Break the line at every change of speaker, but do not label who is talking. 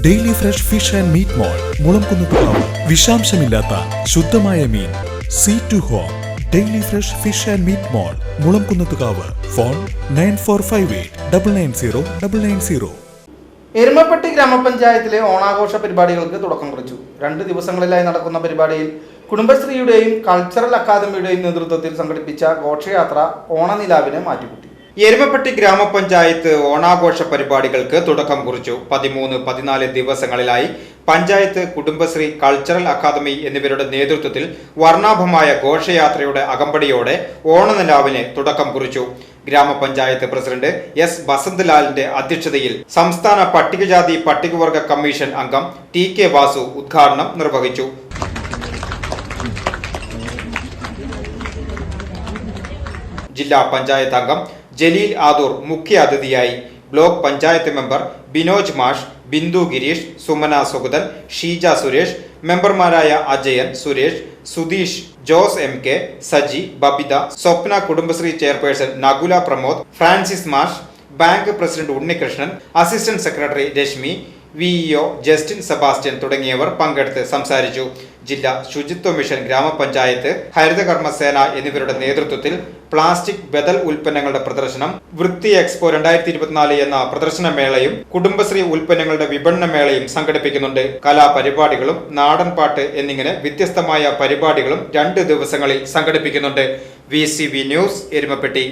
Daily fresh fish and meat mall Mulamkunnathukavu. വിഷാംശമില്ലാത്ത ശുദ്ധമായ മീൻ. Sea to home daily fresh fish and meat mall Mulamkunnathukavu. Phone nine four five eight double nine zero double nine zero.
Erumapetty ഗ്രാമപഞ്ചായത്തിലെ ഓണാഘോഷ പരിപാടികൾക്ക് തുടക്കം കുറിച്ചു. രണ്ട് ദിവസങ്ങളിലായി നടക്കുന്ന പരിപാടിയിൽ കുടുംബശ്രീയുടെയും കൾച്ചറൽ അക്കാദമിയുടെയും നേതൃത്വത്തിൽ സംഘടിപ്പിച്ച ഘോഷയാത്ര ഓണനിലാവിനെ മാറ്റിക്കൂട്ടി.
എരുമപ്പെട്ടി ഗ്രാമപഞ്ചായത്ത് ഓണാഘോഷ പരിപാടികൾക്ക് തുടക്കം കുറിച്ചു. പതിമൂന്ന് പതിനാല് ദിവസങ്ങളിലായി പഞ്ചായത്ത് കുടുംബശ്രീ കൾച്ചറൽ അക്കാദമി എന്നിവരുടെ നേതൃത്വത്തിൽ വർണാഭമായ ഘോഷയാത്രയുടെ അകമ്പടിയോടെ ഓണനിലാവിന് തുടക്കം കുറിച്ചു. ഗ്രാമപഞ്ചായത്ത് പ്രസിഡന്റ് എസ്. ബസന്ത്ലാലിന്റെ അധ്യക്ഷതയിൽ സംസ്ഥാന പട്ടികജാതി പട്ടികവർഗ കമ്മീഷൻ അംഗം ടി. കെ. വാസു ഉദ്ഘാടനം നിർവഹിച്ചു. ജില്ലാ പഞ്ചായത്ത് അംഗം ജലീൽ ആദൂർ മുഖ്യ അതിഥിയായി ബ്ലോക്ക് പഞ്ചായത്ത് മെമ്പർ ബിനോജ് മാഷ് ബിന്ദു ഗിരീഷ് സുമന സുഗതൻ ഷീജ സുരേഷ് മെമ്പർമാരായ Ajayan Suresh Sudheesh Jose M K Saji Babitha Swapna Kudumbashree chairperson Nakula Pramod Francis മാഷ് bank president Unnikrishnan assistant secretary Reshmi VEO Justin Sebastian തുടങ്ങിയവർ പങ്കെടുത്ത് സംസാരിച്ചു. ജില്ലാ ശുചിത്വ മിഷൻ ഗ്രാമപഞ്ചായത്ത് ഹരിതകർമ്മസേന എന്നിവരുടെ നേതൃത്വത്തിൽ പ്ലാസ്റ്റിക് ബദൽ ഉൽപ്പന്നങ്ങളുടെ പ്രദർശനം വൃത്തി എക്സ്പോ രണ്ടായിരത്തി ഇരുപത്തിനാല് എന്ന പ്രദർശന മേളയും കുടുംബശ്രീ ഉൽപ്പന്നങ്ങളുടെ വിപണന മേളയും സംഘടിപ്പിക്കുന്നുണ്ട്. കലാപരിപാടികളും നാടൻപാട്ട് എന്നിങ്ങനെ വ്യത്യസ്തമായ പരിപാടികളും രണ്ട് ദിവസങ്ങളിൽ സംഘടിപ്പിക്കുന്നുണ്ട്. V News Erumapetty.